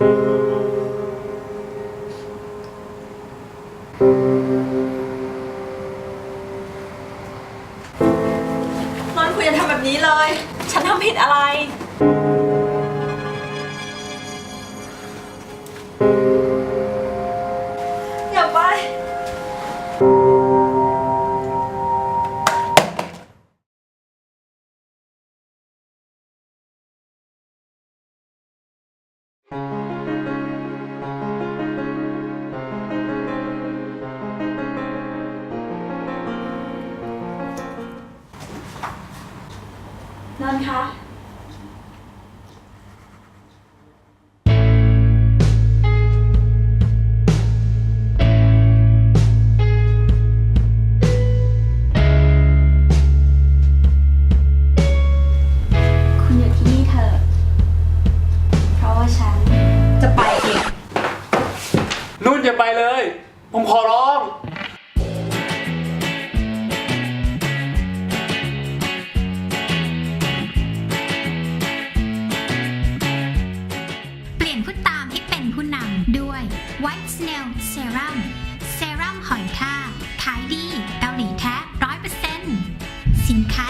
นนท์คุณอย่าทำแบบนี้เลย ฉันทำผิดอะไร อย่าไปนอ นท์คะ คุณอยู่ที่นี่เถอะ เพราะว่าฉันจะไปเอง นุ่นอย่าไปเลย ผมขอร้อง เป็นผู้นำด้วย White Snail Serum เซรั่มหอยทากขายดีเกาหลีแท้ร้อยเปอร์เซ็นต์สินค้า